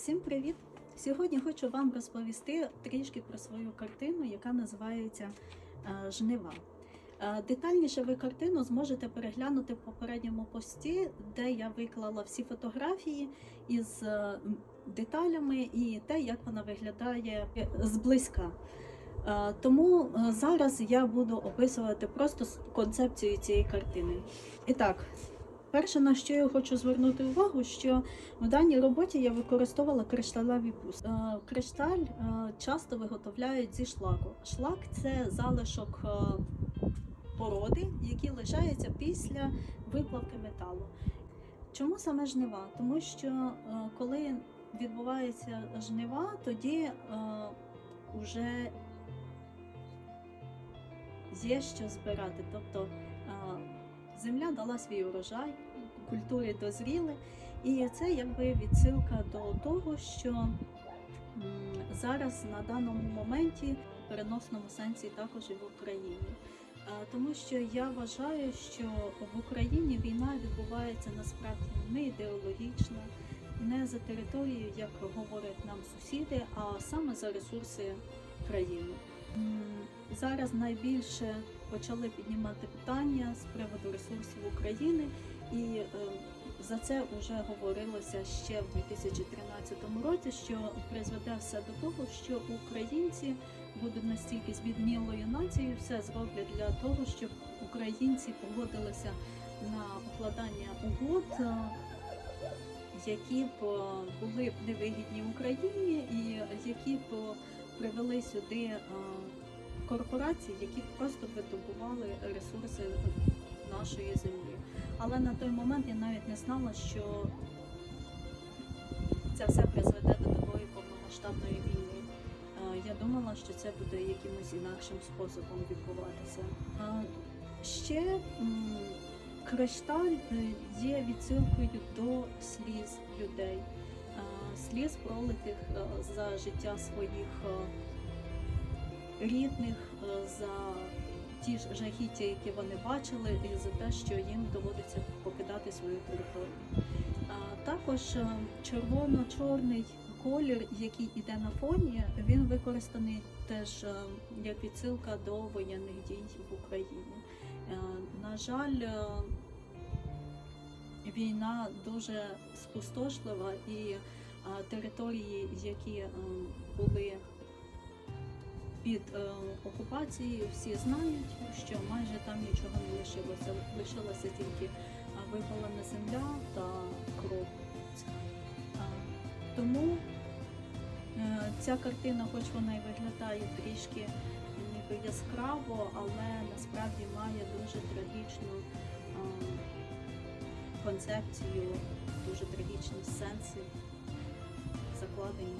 Всім привіт! Сьогодні хочу вам розповісти трішки про свою картину, яка називається е, Жнива. Е, Детальніше ви картину зможете переглянути в попередньому пості, де я виклала всі фотографії із е, деталями і те, як вона виглядає зблизька. Тому зараз я буду описувати просто концепцію цієї картини. І так, перше, на що я хочу звернути увагу, що в даній роботі я використовувала кришталеві бус. Е, Кришталь е, часто виготовляють зі шлаку. Шлак це залишок е, породи, який лишається після виплавки металу. Чому саме жнива? Тому що коли відбувається жнива, тоді вже є що збирати. Тобто земля дала свій урожай, культури дозріли. І це якби відсилка до того, що зараз на даному моменті в переносному сенсі також і в Україні. Тому що я вважаю, що в Україні війна відбувається насправді не ідеологічно, не за територією, як говорять нам сусіди, а саме за ресурси країни. Зараз найбільше почали піднімати питання з приводу ресурсів України, і е, за це вже говорилося ще в 2013 році, що призведе все до того, що українці будуть настільки збіднілою нацією, все зроблять для того, щоб українці погодилися на укладання угод, е, які б е, були б невигідні Україні, і які б е, привели сюди корпорації, які просто видобували ресурси нашої землі. Але на той момент я навіть не знала, що це все призведе до такої повномасштабної війни. Е, Я думала, що це буде якимось інакшим способом відбуватися. Ще кришталь е, є відсилкою до сліз людей, е, сліз пролитих за життя своїх рідних, е, за ті ж жахіття, які вони бачили, і за те, що їм доводиться покидати свою територію. Також е, червоно-чорний колір, який іде на фоні, він використаний теж е, як відсилка до воєнних дій в Україні. На жаль, війна дуже спустошлива і території, які були під е, окупацією, всі знають, що майже там нічого не лишилося. Лишилася тільки е, випалена земля та кров. А, Тому е, ця картина, хоч вона і виглядає трішки ніби яскраво, але насправді має дуже трагічну е, концепцію, дуже трагічні сенси закладені.